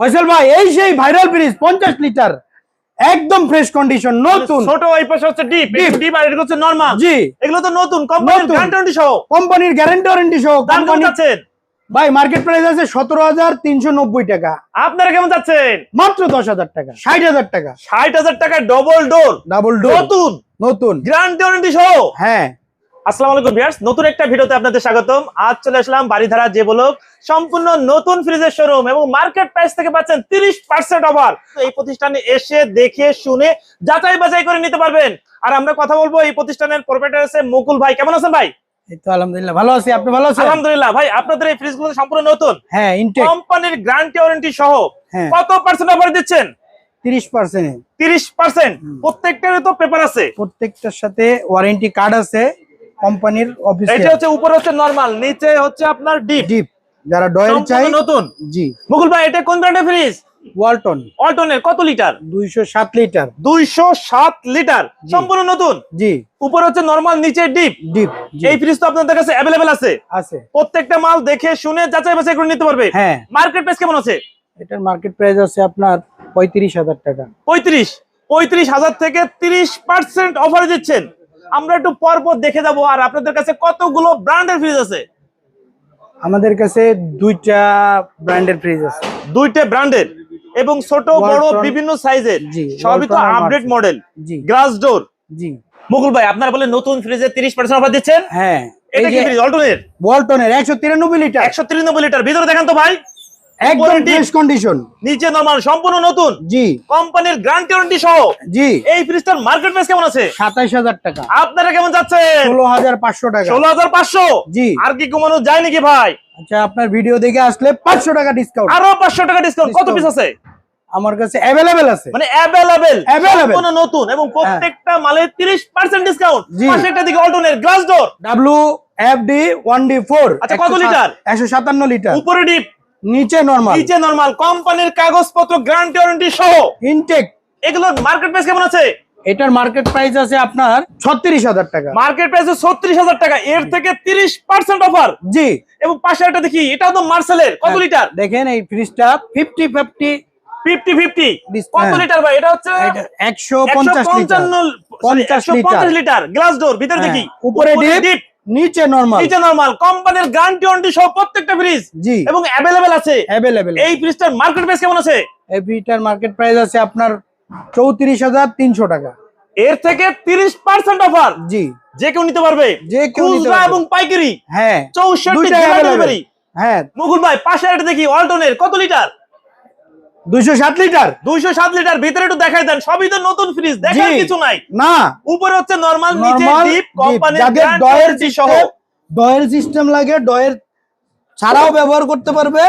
ফয়সাল ভাই এই সেই ভাইরাল ফ্রিজ পঞ্চাশ লিটার একদম ফ্রেশ কন্ডিশন নতুন। ছোট ওই পাশে হচ্ছে ডিপ Deep। ডিপ আর এটা হচ্ছে নরমাল জি। এগুলো তো নতুন কোম্পানির। গ্যারান্টি সহ। কোম্পানির গ্যারান্টি ওয়ারেন্টি সহ কোম্পানি যাচ্ছেন? ভাই মার্কেট প্রাইস আছে সতেরো হাজার তিনশো নব্বই টাকা। আপনারা কেমন যাচ্ছেন? মাত্র দশ হাজার টাকা ষাট হাজার টাকা। ষাট হাজার টাকায় ডবল ডোর ডাবল ডোর নতুন। নতুন। গ্যারান্টি ওয়ারেন্টি সহ। হ্যাঁ। আসসালামু আলাইকুম ভিউয়ার্স নতুন একটা ভিডিওতে আপনাদের স্বাগতম। আজ চলে আসলাম বাড়িধারা যে বলক সম্পূর্ণ নতুন ফ্রিজের শোরুম এবং মার্কেট প্রাইস থেকে পাচ্ছেন তিরিশ পার্সেন্ট অফার এই প্রতিষ্ঠানে এসে দেখে শুনে যাচাই বাছাই করে নিতে পারবেন। আর আমরা কথা বলব এই প্রতিষ্ঠানের প্রোপাইটার আছে মুকুল ভাই। কেমন আছেন ভাই? তো আলহামদুলিল্লাহ ভালো আছি। আপনি ভালো আছেন? আলহামদুলিল্লাহ ভাই আপনাদের এই ফ্রিজগুলো সম্পূর্ণ নতুন? হ্যাঁ ইনটেক কোম্পানির গ্যারান্টি ওয়ারেন্টি সহ হ্যাঁ। কত পার্সেন্ট অফার দিচ্ছেন? তিরিশ পার্সেন্ট তিরিশ পার্সেন্ট হুম। প্রত্যেকটারই তো পেপার আছে। প্রত্যেকটার সাথে ওয়ারেন্টি কার্ড আছে। কোম্পানির অফিসে এটা হচ্ছে উপরে হচ্ছে নরমাল নিচে হচ্ছে আপনার ডিপ ডিপ যারা ডয়েল চাই নতুন? জি। মুকুল ভাই এটা কোন ব্র্যান্ডের ফ্রিজ ওয়ালটন অল্টনের কত লিটার দুইশো সাত লিটার দুইশো সাত লিটার সম্পূর্ণ নতুন? জি। উপরে হচ্ছে নরমাল নিচে ডিপ ডিপ এই ফ্রিজ তো আপনাদের কাছে অ্যাভেলেবেল আছে? আছে। প্রত্যেকটা মাল দেখে শুনে যাচাই বাছাই করে নিতে পারবে? হ্যাঁ। মার্কেট প্রাইস কেমন আছে? এটার মার্কেট প্রাইস আছে আপনার পঁয়ত্রিশ হাজার টাকা। পঁয়ত্রিশ পঁয়ত্রিশ হাজার থেকে তিরিশ পার্সেন্ট অফার দিচ্ছেন। আমরা একটু পর পর দেখে যাব আর আপনাদের কাছে কতগুলো ব্র্যান্ডের ফ্রিজ আছে? আমাদের কাছে দুইটা ব্র্যান্ডের ফ্রিজ আছে। দুইটা ব্র্যান্ডের এবং ছোট বড় বিভিন্ন সাইজের সবই তো আপডেট মডেল জি। গ্লাস ডোর জি। মুকুল ভাই আপনারা বলে নতুন ফ্রিজে তিরিশ পার্সেন্ট অফার দিচ্ছেন? হ্যাঁ। এটা কি ফ্রিজ অল্টনের একশো তিরানব্বই লিটার একশো তিরানব্বই লিটার ভিতরে দেখেন তো ভাই। একদম ফ্রেশ কন্ডিশন নিচে নরমাল সম্পূর্ণ নতুন। জি। কোম্পানির গ্যারান্টি ওয়ারেন্টি সহ। জি। এই ফ্রিজটার মার্কেট প্রাইস কেমন আছে? সাতাইশ হাজার টাকা। আপনারা কেমন যাচ্ছেন? টাকা। ষোলো হাজার পাঁচশো? জি। আর কি কমানো যায় নাকি ভাই? আচ্ছা আপনার ভিডিও দেখে আসলে পাঁচশো টাকা ডিসকাউন্ট আরও পাঁচশো টাকা ডিসকাউন্ট কত পিস আছে? আমার কাছে আছে। মানে নতুন এবং প্রত্যেকটা মালে তিরিশ পার্সেন্ট ডিসকাউন্ট জি। দিকে অল্টনের glass door W F D one D four আচ্ছা, কত লিটার? একশো সাতান্ন লিটার। উপরে ডিপ নিচে নর্মাল নিচে নরমাল কোম্পানির কাগজপত্র গ্যারান্টি ওয়ারেন্টি সহ। ইনটেক এগুলো মার্কেট প্রাইস কেমন আছে? এটার মার্কেট প্রাইস আছে আপনার ছত্রিশ হাজার টাকা। মার্কেট প্রাইস ছত্রিশ হাজার টাকা। এর থেকে তিরিশ পার্সেন্ট অফার জি। এবং পাশে একটা দেখি এটা তো মার্সেলের কত হ্যাঁ। লিটার দেখেন এই ফ্রিজটা ফিফটি ফিফটি ফিফটি ফিফটি কত হ্যাঁ। লিটার ভাই? এটা হচ্ছে একশো পঞ্চাশ litre 150 litre. Litre glass door ভিতরে হ্যাঁ, দেখি। উপরে ডিপ নিচে নর্মাল নিচে নরমাল কোম্পানির গ্যারান্টি ওয়ারেন্টি সহ প্রত্যেকটা ফ্রিজ জি। এবং অ্যাভেলেবেল আছে। অ্যাভেলেবেল এই ফ্রিজটার মার্কেট প্রাইস কেমন আছে? এই ফ্রিজটার মার্কেট প্রাইস আছে আপনার চৌত্রিশ হাজার তিনশো টাকা। এর থেকে তিরিশ পার্সেন্ট অফার জি। যে কেউ নিতে পারবে। যে কেউ নিতে পারবে। এবং পাইকারি। হ্যাঁ চৌষট্টি দুইটা জেলা available। ডেলিভারি হ্যাঁ। মুকুল ভাই পাশে একটা দেখি অল্টনের কত লিটার দুইশো সাত লিটার দুইশো সাত লিটার ভিতরে একটু দেখাই দেন। সবই তো নতুন ফ্রিজ দেখার কিছু নাই। না। উপরে হচ্ছে নরমাল নিচে নরমাল ডিপ কোম্পানির ডয়ের সহ। ডয়ের সিস্টেম লাগে ডয়ের ছাড়াও ব্যবহার করতে পারবে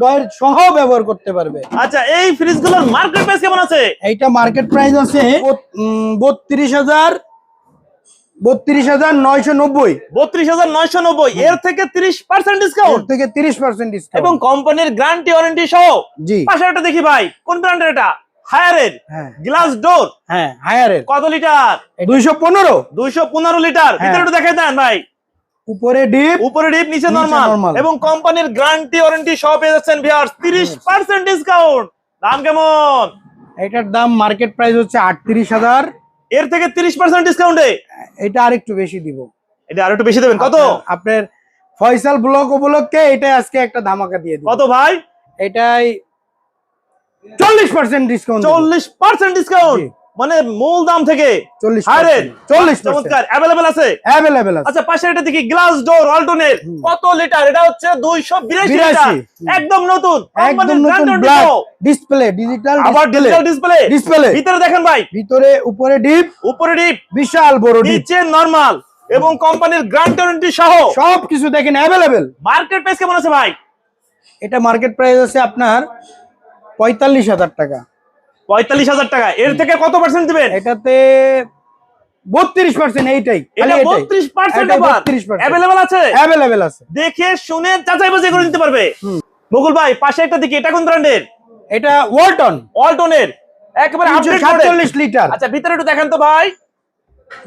ডয়ের সহ ব্যবহার করতে পারবে। আচ্ছা এই ফ্রিজগুলোর মার্কেট প্রাইস কেমন আছে? এইটা মার্কেট প্রাইস আছে বত্রিশ হাজার বত্রিশ হাজার নয়শো নব্বই। বত্রিশ হাজার নয়শো নব্বই। এর থেকে তিরিশ পার্সেন্ট ডিসকাউন্ট থেকে তিরিশ পার্সেন্ট এবং কোম্পানির গ্যারান্টি ওয়ারেন্টি সহ। জি। দেখি ভাই কোন ব্র্যান্ডের এটা? হায়ারের হ্যাঁ। গ্লাস ডোর হ্যাঁ হায়ারের কত লিটার দুইশো পনেরো। দুইশো পনেরো লিটার হ্যাঁ। ভিতরে একটু দেন ভাই। উপরে ডিপ উপরে ডিপ নিচে নরমাল এবং কোম্পানির গ্যারান্টি ওয়ারেন্টি সহ পেয়ে যাচ্ছেন ভিউয়ার্স তিরিশ পার্সেন্ট ডিসকাউন্ট দাম কেমন? এটার দাম মার্কেট প্রাইস হচ্ছে আটত্রিশ হাজার। এর থেকে তিরিশ পার্সেন্ট ডিসকাউন্টে এটা আরেকটু বেশি দিব। এটা আরেকটু বেশি দেবেন। কত? আপনার- ফয়সাল ব্লক উপলক্ষে এটা আজকে একটা ধামাকা দিয়ে দিব। কত ভাই? এটাই চল্লিশ পার্সেন্ট ডিসকাউন্ট চল্লিশ পার্সেন্ট ডিসকাউন্ট। মানে মূল দাম থেকে চমৎকার। অ্যাভেলেবেল আছে? অ্যাভেলেবেল আছে। আচ্ছা পাশে এটা দেখি গ্লাস ডোর অল্টনের কত লিটার এটা হচ্ছে লিটার একদম নতুন। একদম। ডিসপ্লে ডিজিটাল আবার ডিজিটাল ডিসপ্লে ডিসপ্লে ভিতরে দেখেন ভাই। ভিতরে উপরে ডিপ উপরে ডিপ বিশাল বড় ডিপ নিচে নরমাল এবং কোম্পানির গ্যারান্টি সহ। সবকিছু দেখেন অ্যাভেলেবেল মার্কেট প্রাইস কেমন আছে ভাই? এটা মার্কেট প্রাইস আছে আপনার পঁয়তাল্লিশ হাজার টাকা। পঁয়তাল্লিশ হাজার টাকা। এর থেকে কত পার্সেন্ট দিবেন? এটাতে বত্রিশ পার্সেন্ট এইটাই বত্রিশ পার্সেন্ট বত্রিশ আছে? অ্যাভেলেবেল আছে। দেখে শুনে যাচাই বাছাই করে নিতে পারবে। মুকুল ভাই পাশে একটা দিকে এটা কোন ব্র্যান্ডের এটা ওয়ালটন অল্টনের একেবারে সাতচল্লিশ লিটার। আচ্ছা ভিতরে একটু দেখেন তো ভাই।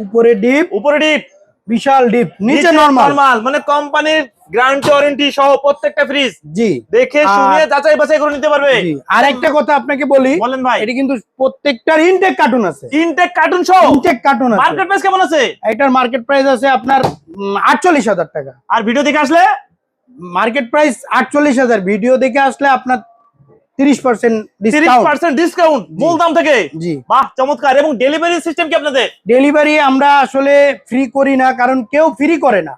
উপরে ডিপ উপরে ডিপ। বিশাল ডিপ নিচে নরমাল নরমাল মানে কোম্পানির গ্যারান্টি ওয়ারেন্টি সহ প্রত্যেকটা ফ্রিজ জি। দেখে শুনে যাচাই বাছাই করে নিতে পারবে। আর একটা কথা আপনাকে বলি বলেন ভাই। এটা কিন্তু প্রত্যেকটার ইনটেক কার্টুন আছে। ইনটেক কার্টুন সহ? ইনটেক কার্টুন আছে। মার্কেট প্রাইস কেমন আছে? এটার মার্কেট প্রাইস আছে আপনার আটচল্লিশ হাজার টাকা। আর ভিডিও দেখে আসলে? মার্কেট প্রাইস আটচল্লিশ হাজার। ভিডিও দেখে আসলে আপনার ডিসকাউন্ট মূল দাম থেকে? জি। বাহ চমৎকার। এবং ডেলিভারি সিস্টেম কি আপনাদের? ডেলিভারি আমরা আসলে ফ্রি করি না কারণ কেউ ফ্রি করে না।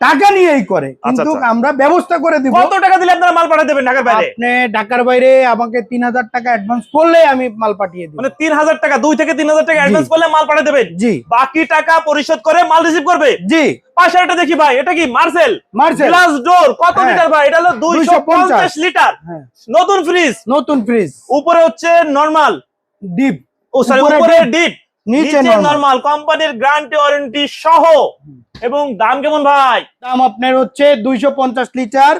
টাকা নিয়েই করে। কিন্তু আচ্ছা। আমরা ব্যবস্থা করে দিব। কত টাকা দিলে আপনারা মাল পাঠিয়ে দেবেন ঢাকার বাইরে? আপনি ঢাকার বাইরে আমাকে তিন হাজার টাকা অ্যাডভান্স করলে আমি মাল পাঠিয়ে দিব। মানে তিন হাজার টাকা দুই থেকে তিন হাজার টাকা অ্যাডভান্স করলে মাল পাঠিয়ে দেবেন? জি। বাকি টাকা পরিশোধ করে মাল রিসিভ করবে? জি। পাশে এটা দেখি ভাই এটা কি? মার্সেল মার্সেল গ্লাস ডোর কত হ্যাঁ। লিটার ভাই? এটা হলো দুইশো পঞ্চাশ 250 লিটার হ্যাঁ। নতুন ফ্রিজ নতুন ফ্রিজ উপরে হচ্ছে নর্মাল ডিপ ও সরি উপরে ডিপ নিচে নরমাল কোম্পানির গ্যারান্টি ওয়ারেন্টি সহ। এবং দাম কেমন ভাই? দাম আপনার হচ্ছে দুইশো পঞ্চাশ লিটার।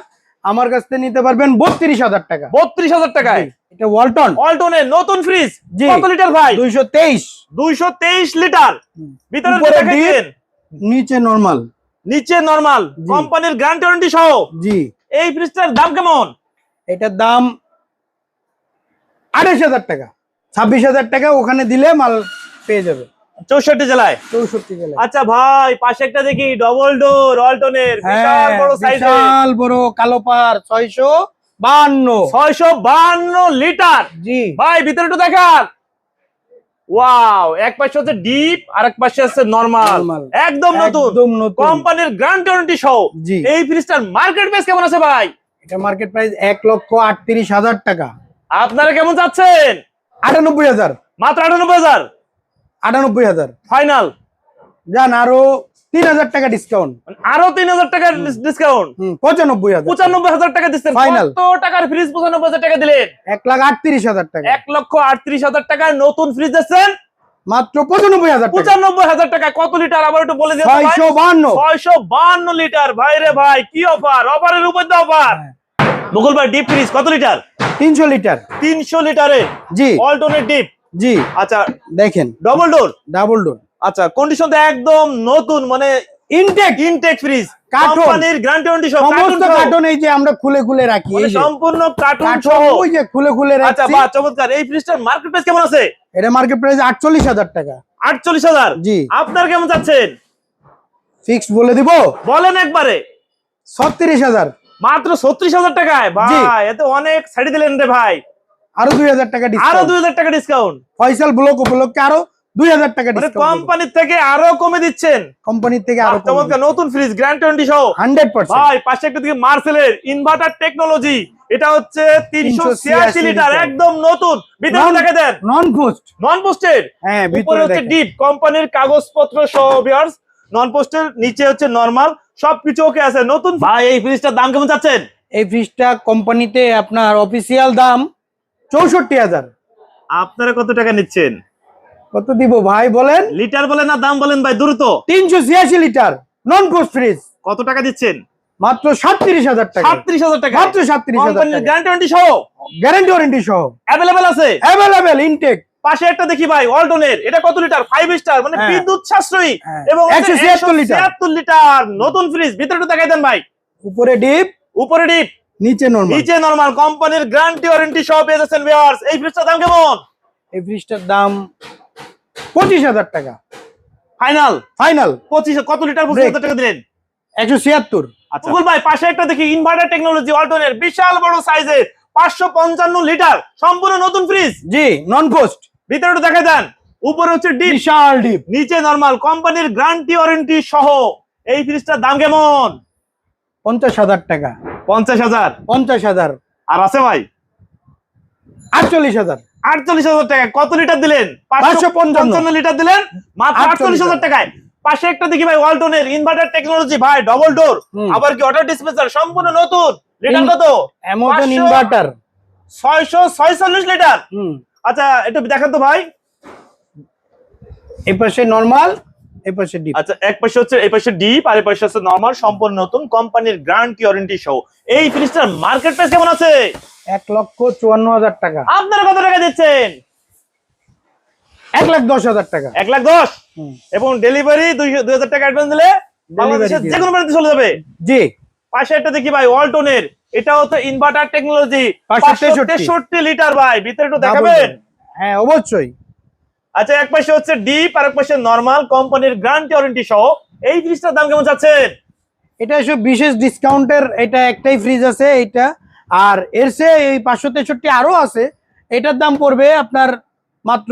আমার কাছ থেকে নিতে পারবেন বত্রিশ হাজার টাকা। বত্রিশ হাজার টাকায়? এটা ওয়ালটন অল্টনের নতুন ফ্রিজ। কত লিটার ভাই? দুইশো তেইশ। দুইশো তেইশ লিটার। ভিতরে দেখাইছেন নিচে নরমাল নিচে নরমাল কোম্পানির গ্যারান্টি ওয়ারেন্টি সহ। জি। এই ফ্রিজটার দাম কেমন? এটার দাম আড়াইশ হাজার টাকা। ছাব্বিশ হাজার টাকা ওখানে দিলে মাল পেয়ে যাবে। চৌষট্টি জেলায়? চৌষট্টি জেলায়। আচ্ছা ভাই পাশে একটা দেখি ডবল ডোর অল্টনের বিশাল বড় সাইজের বিশাল বড় কালো পার ছয়শো বান্ন ছয়শো বান্ন লিটার জি। ভাই ভিতরে একটু দেখান। ওয়াও এক পাশে হচ্ছে ডিপ আর এক পাশে হচ্ছে নরমাল Normal। একদম নতুন। কোম্পানির গ্যারান্টি ওয়ারেন্টি সহ। জি। এই ফ্রিজটার মার্কেট প্রাইস কেমন আছে ভাই? এটা মার্কেট প্রাইস এক লক্ষ আটত্রিশ হাজার টাকা। আপনারা কেমন চাচ্ছেন? আটানব্বই হাজার। মাত্র আটানব্বই হাজার? আটানব্বই হাজার। ফাইনাল? যান আরও তিন হাজার টাকা ডিসকাউন্ট আরও তিন হাজার টাকার ডিসকাউন্ট পঁচানব্বই হাজার। পঁচানব্বই হাজার টাকা দিচ্ছেন। Final। কত টাকার ফ্রিজ পঁচানব্বই হাজার টাকা দিলেন? এক লাখ আটত্রিশ হাজার টাকা। এক লক্ষ আটত্রিশ হাজার টাকার নতুন ফ্রিজ দিচ্ছেন? মাত্র পঁচানব্বই হাজার পঁচানব্বই হাজার টাকা। কত লিটার আবার একটু বলে দিন ছয়শো বান্ন। ছয়শো বান্ন লিটার ভাই রে ভাই কি অফার অফারের উপর অফার। মুকুল ভাই ডিপ ফ্রিজ কত লিটার? তিনশো লিটার। তিনশো লিটারের জি। অল্টনের ডিপ জি। আচ্ছা দেখেন। ডবল ডোর ডাবল ডোর আচ্ছা কন্ডিশন তো একদম নতুন মানে ইনটেক ইনটেক ফ্রিজ। কোম্পানির গ্যারান্টি ওয়ারেন্টি সহ সমস্ত কার্টন এই যে আমরা খুলে খুলে রাখি মানে এই সম্পূর্ণ কার্টন সহ। ওই যে খুলে খুলে আচ্ছা বাহ চমৎকার। এই ফ্রিজটার মার্কেট প্রাইস কেমন আছে? এটা মার্কেট প্রাইস আটচল্লিশ হাজার টাকা। আটচল্লিশ হাজার? জি। আপনার কেমন ফিক্সড বলে দিব? বলেন একবারে। ছত্রিশ হাজার। মাত্র ছত্রিশ হাজার টাকায়। ভাই এতে অনেক ছাড়ি দিলেন রে ভাই। আরও দুই হাজার টাকা আরও দুই হাজার টাকা ডিসকাউন্ট ফয়সাল ব্লক উপলক্ষে আরও দুই হাজার টাকা মানে কোম্পানির থেকে আরও কমে দিচ্ছেন। কোম্পানির থেকে আরও চমৎকার নতুন ফ্রিজ গ্র্যান্ড টোয়েন্টি সহ। Hundred percent. ভাই পাশে একটা দিকে মার্সেলের ইনভার্টার টেকনোলজি এটা হচ্ছে তিনশো ছিয়াশি লিটার। একদম নতুন। ভিতরে দেখে দেন। নন পোস্ট নন পোস্টেড হ্যাঁ উপরে ভিতরে হচ্ছে ডিপ কোম্পানির কাগজপত্র সহ বিয়ার্স নন পোস্টের নিচে হচ্ছে নরমাল সবকিছু ওকে আছে। নতুন ভাই এই ফ্রিজটার দাম কেমন চাচ্ছেন? এই ফ্রিজটা কোম্পানিতে আপনার অফিসিয়াল দাম চৌষট্টি হাজার। আপনারা কত টাকা নিচ্ছেন? কত দিব ভাই বলেন? লিটার বলেন না দাম বলেন ভাই দ্রুত। তিনশো ছিয়াশি লিটার নন পোস্ট ফ্রিজ কত টাকা দিচ্ছেন? মাত্র সাতত্রিশ হাজার টাকা। সাতত্রিশ হাজার টাকা। মাত্র সাতত্রিশ হাজার গ্যারান্টি সহ? গ্যারান্টি ওয়ারেন্টি সহ। অ্যাভেলেবেল আছে? অ্যাভেলেবেল ইনটেক পাশে একটা দেখি ভাই অল্টনের এটা কত লিটার? ফাইভ স্টার মানে হ্যাঁ। বিদ্যুৎ সাশ্রয়ী। হ্যাঁ। এবং 176 লিটার। ছিয়াত্তর লিটার। নতুন ফ্রিজ ভিতরে দেখাই দেন ভাই। উপরে ডিপ উপরে ডিপ নিচে নরমাল নিচে নরমাল কোম্পানির গ্যারান্টি ওয়ারেন্টি পেয়ে যাচ্ছেন ভিউয়ার্স এই ফ্রিজটার দাম কেমন? এই ফ্রিজটার দাম পঁচিশ হাজার টাকা। ফাইনাল ফাইনাল পঁচিশ কত লিটার পঁচিশ Break। হাজার টাকা দিলেন? একশো ছিয়াত্তর। আচ্ছা। গুগল ভাই পাশে একটা দেখি ইনভার্টার টেকনোলজি অল্টনের বিশাল বড় সাইজের পাঁচশো পঞ্চান্ন লিটার। সম্পূর্ণ নতুন ফ্রিজ জি নন পোস্ট ভিতরে একটু দেখা দেন। উপরে হচ্ছে ডিপ বিশাল ডিপ নিচে নরমাল কোম্পানির গ্যারান্টি ওয়ারেন্টি সহ এই ফ্রিজটার দাম কেমন? পঞ্চাশ হাজার টাকা। পঞ্চাশ হাজার? পঞ্চাশ হাজার। আর আছে ভাই? আটচল্লিশ হাজার। আটচল্লিশ হাজার টাকা। কত লিটার দিলেন? পাঁচশো 555 পঞ্চান্ন। লিটার দিলেন? মাত্র 48 আটচল্লিশ হাজার টাকায়। পাশে একটা দেখি ভাই ওয়ালটনের ইনভার্টার টেকনোলজি ভাই ডবল ডোর আবার কি ওয়াটার ডিসপেন্সার সম্পূর্ণ নতুন। লিটার কত? অ্যামাজন ইনভার্টার ছয়শো ছয়চল্লিশ লিটার হুম। আচ্ছা একটু দেখান তো ভাই। এই পাশে নরমাল এই পাশে ডিপ আচ্ছা এক পাশে হচ্ছে এই পাশে ডিপ আর এই পাশে হচ্ছে নর্মাল সম্পূর্ণ নতুন কোম্পানির গ্যারান্টি ওয়ারেন্টি সহ। এই ফ্রিজটার মার্কেট প্রাইস কেমন আছে? এক লক্ষ চুয়ান্ন হাজার টাকা। আপনারা কত টাকা দিচ্ছেন? এক লাখ দশ হাজার টাকা। এক লাখ দশ। এবং ডেলিভারি দুই হাজার টাকা অ্যাডভান্স দিলে বাংলাদেশের যে কোনো চলে যাবে। জি। পাশে একটা দেখি ভাই ওয়ালটনের এটা হচ্ছে ইনভার্টার টেকনোলজি তেষট্টি। লিটার ভাই ভিতরে একটু দেখাবেন হ্যাঁ অবশ্যই। আচ্ছা এক পাশে হচ্ছে ডিপ আর এক পাশে নরমাল কোম্পানির গ্যারান্টি ওয়ারেন্টি সহ। এই ফ্রিজটার দাম কেমন যাচ্ছেন এটা এসব বিশেষ ডিসকাউন্টের এটা একটাই ফ্রিজ আছে এইটা। আর এর চেয়ে এই পাঁচশো তেষট্টি আরও আছে। এটার দাম পড়বে আপনার মাত্র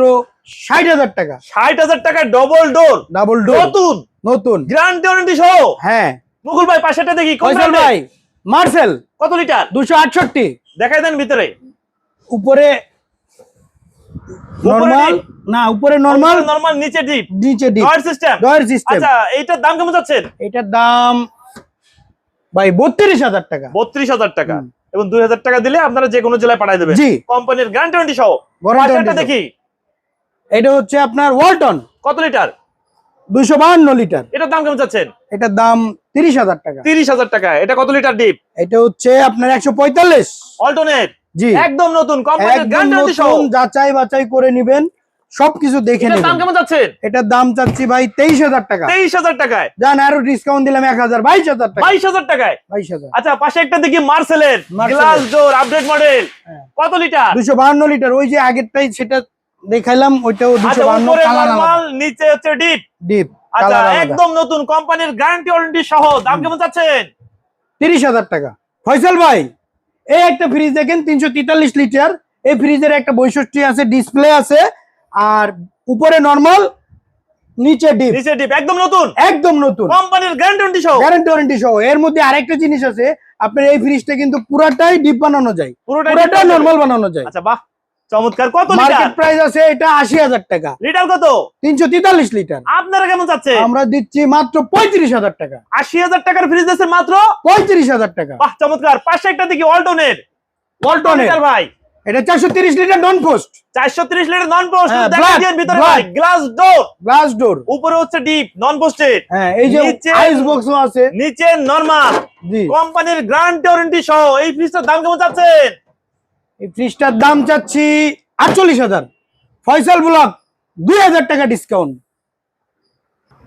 ষাট হাজার টাকা। ষাট হাজার টাকা ডবল ডোর ডাবল ডোর নতুন। নতুন। গ্যারান্টি ওয়ারেন্টি সহ? হ্যাঁ। মুকুল ভাই পাশেটা দেখি? ভাই মার্সেল। কত লিটার? দুশো আটষট্টি। দেখাই দেন ভিতরে। উপরে নর্মাল না উপরে নর্মাল নরমাল নিচে ডিপ নিচে deep drawer system drawer system আচ্ছা এইটার দাম কেমন যাচ্ছেন এটার দাম ভাই বত্রিশ হাজার টাকা। বত্রিশ হাজার টাকা। এবং দুই হাজার টাকা দিলে আপনারা যে কোনো জেলায় পাঠাই দেবেন। জি। কোম্পানির গ্যারান্টি সহ। পাশেরটা দেখি। এটা হচ্ছে আপনার ওয়ালটন কত লিটার? দুইশো বাহান্ন লিটার। এটার দাম কেমন যাচ্ছেন এটার দাম তিরিশ হাজার টাকা। তিরিশ হাজার টাকা। এটা কত লিটার ডিপ? এটা হচ্ছে আপনার একশো পঁয়তাল্লিশ। অল্টনেট জি। একদম নতুন নতুন যাচাই বাছাই করে নিবেন সবকিছু দেখে এটার দাম কেমন যাচ্ছেন এটার দাম চাচ্ছি ভাই তেইশ হাজার টাকা। তেইশ হাজার টাকায়? জান আরও ডিসকাউন্ট দিলাম এক হাজার বাইশ হাজার টাকা। বাইশ হাজার টাকায়? বাইশ হাজার। আচ্ছা পাশে একটা দেখি মার্সেলের গ্লাস ডোর আপডেট মডেল। কত লিটার? দুশো বাহান্ন লিটার। ওই যে আগেরটাই সেটা দেখাইলাম ওইটাও দুশো আচ্ছা বাহান্ন উপরে কালার নরমাল নিচে হচ্ছে ডিপ। ডিপ আচ্ছা একদম নতুন কোম্পানির গ্যারান্টি ওয়ারেন্টি সহ দাম কেমন তিরিশ হাজার টাকা। ফয়সাল ভাই এই একটা ফ্রিজ দেখেন তিনশো তেতাল্লিশ লিটার। এই ফ্রিজের একটা বৈশিষ্ট্য আছে ডিসপ্লে আছে আর উপরে নর্মাল নিচে ডিপ। নিচে ডিপ একদম নতুন? একদম নতুন। কোম্পানির গ্যারান্টি ওয়ারেন্টি সহ? গ্যারান্টি ওয়ারেন্টি সহ। এর মধ্যে আরেকটা জিনিস আছে আপনার এই ফ্রিজটা কিন্তু পুরাটাই ডিপ বানানো যায়। পুরোটাই পুরাটা নর্মাল বানানো যায়। আচ্ছা বাহ। চমৎকার। কত লিটার? মার্কেট প্রাইস আছে এটা আশি হাজার টাকা। লিটার কত? তিনশো তেতাল্লিশ লিটার। আপনারা কেমন যাচ্ছে আমরা দিচ্ছি মাত্র পঁয়ত্রিশ হাজার টাকা। আশি হাজার টাকার ফ্রিজ আছে মাত্র? পঁয়ত্রিশ হাজার টাকা। বাহ চমৎকার। পাশে একটা দেখি Walton-এর। লিটার ভাই? এটা চারশো তিরিশ লিটার নন পোস্ট চারশো তিরিশ লিটার নন পোস্ট দেখা black, দিয়ে ভিতরে ভাই গ্লাস ডোর গ্লাস ডোর উপরে হচ্ছে ডিপ নন পোস্টেড হ্যাঁ এই যে আইস বক্সও আছে। নিচে নরমাল জি। কোম্পানির গ্যারান্টি ওয়ারেন্টি সহ এই ফ্রিজটার দাম কেমন যাচ্ছেন এই ফ্রিজটার দাম চাচ্ছি আটচল্লিশ হাজার। ফয়সাল ব্লক দুই হাজার টাকা ডিসকাউন্ট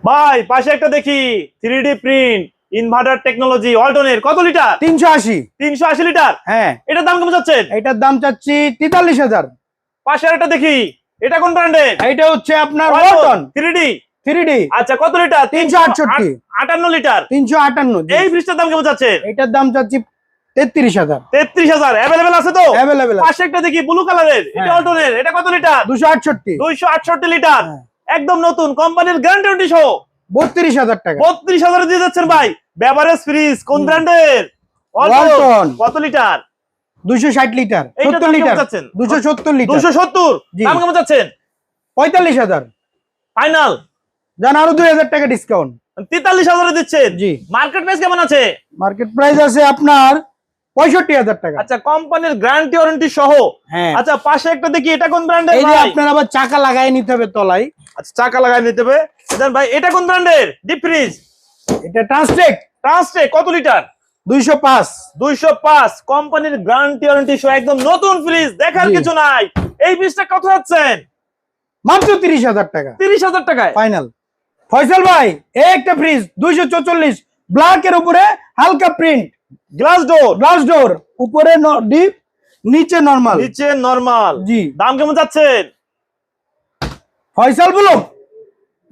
ভাই পাশে একটা দেখি three D print inverter technology অল্টনের কত লিটার তিনশো আশি। তিনশো আশি লিটার হ্যাঁ। এটার দাম কেমন যাচ্ছেন এটার দাম চাচ্ছি তেতাল্লিশ হাজার। পাশে একটা দেখি এটা কোন ব্র্যান্ডের এটা হচ্ছে আপনার Walton three D three D আচ্ছা কত লিটার 368 আটান্ন লিটার তিনশো আটান্ন। এই ফ্রিজটার দাম কেমন যাচ্ছে? এটার দাম চাচ্ছি তেত্রিশ হাজার। তেত্রিশ হাজার। অ্যাভেলেবেল আছে তো? অ্যাভেলেবেল পাশে একটা দেখি ব্লু কালারের এটা। অল্টনের। এটা কত লিটার? দুশো আটষট্টি। দুইশো আটষট্টি লিটার। একদম নতুন। কোম্পানির গ্যারান্টি সহ। বত্রিশ হাজার টাকা। বত্রিশ হাজার দিয়ে যাচ্ছেন ভাই। বেভারেজ ফ্রিজ কোন ব্র্যান্ডের? Walton। কত লিটার? দুশো ষাট লিটার। সত্তর লিটার। যাচ্ছেন? দুশো সত্তর লিটার। দুশো সত্তর? জি। দাম কেমন যাচ্ছেন পঁয়তাল্লিশ হাজার। ফাইনাল জান আরও দুই হাজার টাকা ডিসকাউন্ট তেতাল্লিশ হাজারে দিচ্ছেন। জি। মার্কেট প্রাইস কেমন আছে? মার্কেট প্রাইস আছে আপনার পঁয়ষট্টি হাজার টাকা। আচ্ছা কোম্পানির গ্যারান্টি ওয়ারেন্টি সহ? হ্যাঁ। আচ্ছা পাশে একটা দেখি এটা কোন ব্র্যান্ডের এই যে আপনার আবার চাকা লাগাই নিতে হবে তলায়। আচ্ছা চাকা লাগাই নিতে হবে। ভাই এটা কোন ব্র্যান্ডের ডিপ ফ্রিজ এটা ট্রান্সটেক ট্রান্সটে কত লিটার? দুইশো পাঁচ। দুইশো পাঁচ কোম্পানির গ্যারান্টি ওয়ারেন্টি সহ একদম নতুন ফ্রিজ দেখার কিছু নাই। এই ফ্রিজটা কত যাচ্ছেন? মাত্র তিরিশ হাজার টাকা। তিরিশ হাজার টাকায়? ফাইনাল ফয়সাল ভাই এই একটা ফ্রিজ দুইশো চৌচল্লিশ ব্ল্যাক এর উপরে হালকা print glass door glass door. উপরে ডিপ নিচে নরমাল। নিচে নরমাল। জি। দাম কেমন যাচ্ছেন ফয়সাল বলো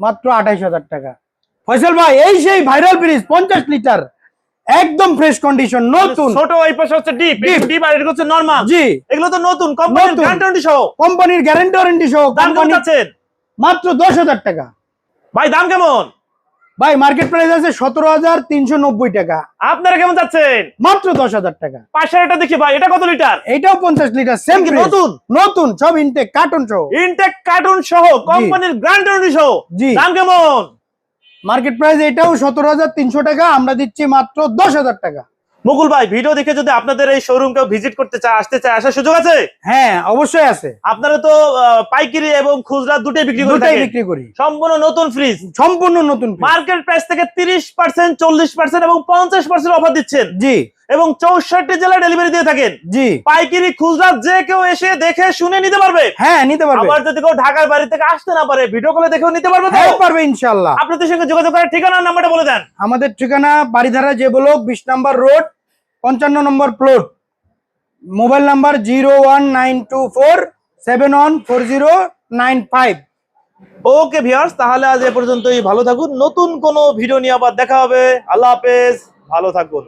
মাত্র আঠাইশ হাজার টাকা। ফয়সাল ভাই এই সেই ভাইরাল ফ্রিজ পঞ্চাশ লিটার। একদম ফ্রেশ কন্ডিশন নতুন। ছোট এই পাশে হচ্ছে ডিপ। ডিপ আর এটা হচ্ছে নরমাল জি। এগুলো তো নতুন কোম্পানির। গ্যারান্টি সহ। কোম্পানির গ্যারান্টি ওয়ারেন্টি সহ দাম কেমন যাচ্ছেন মাত্র দশ হাজার টাকা। ভাই দাম কেমন? ভাই মার্কেট প্রাইস আছে সতেরো হাজার তিনশো নব্বই টাকা। আপনারা কেমন যাচ্ছেন? মাত্র দশ হাজার টাকা। পাশের এটা দেখি ভাই এটা কত লিটার এটাও পঞ্চাশ লিটার সেম নতুন? নতুন সব ইনটেক কার্টুন সহ। ইনটেক কার্টুন সহ কোম্পানির গ্যারান্টি সহ। জি। দাম কেমন? মার্কেট প্রাইস এটাও সতেরো হাজার তিনশো টাকা আমরা দিচ্ছি মাত্র দশ হাজার টাকা। মুকুল ভাই ভিডিও দেখে যদি আপনাদের এই শোরুম কেউ ভিজিট করতে চায় আসতে চায় আসার সুযোগ আছে? হ্যাঁ অবশ্যই আছে। আপনারা তো পাইকারি এবং খুচরা দুটোই বিক্রি করে বিক্রি করি। সম্পূর্ণ নতুন ফ্রিজ সম্পূর্ণ নতুন মার্কেট প্রাইস থেকে তিরিশ পার্সেন্ট চল্লিশ পার্সেন্ট এবং পঞ্চাশ পার্সেন্ট অফার দিচ্ছেন। জি। এবং চৌষট্টি জেলায় ডেলিভারি দিয়ে থাকেন। জি। পাইকারি খুচরা যে কেউ এসে দেখে শুনে নিতে পারবে। হ্যাঁ নিতে পারবে। আবার যদি কেউ ঢাকার বাড়ি থেকে আসতে না পারে ভিডিও কলে দেখেও নিতে পারবে তো? হ্যাঁ পারবে ইনশাল্লাহ আপনাদের সঙ্গে যোগাযোগ করার ঠিকানা নাম্বারটা বলে দেন। আমাদের ঠিকানা বাড়িধারা যে ব্লক বিশ নাম্বার রোড পঞ্চান্ন number plot mobile number zero one nine two four seven one four zero nine five. Okay viewers তাহলে আজ এ পর্যন্তই। ভালো থাকুন। নতুন কোনো ভিডিও নিয়ে আবার দেখা হবে। আল্লাহ হাফেজ। ভালো থাকুন।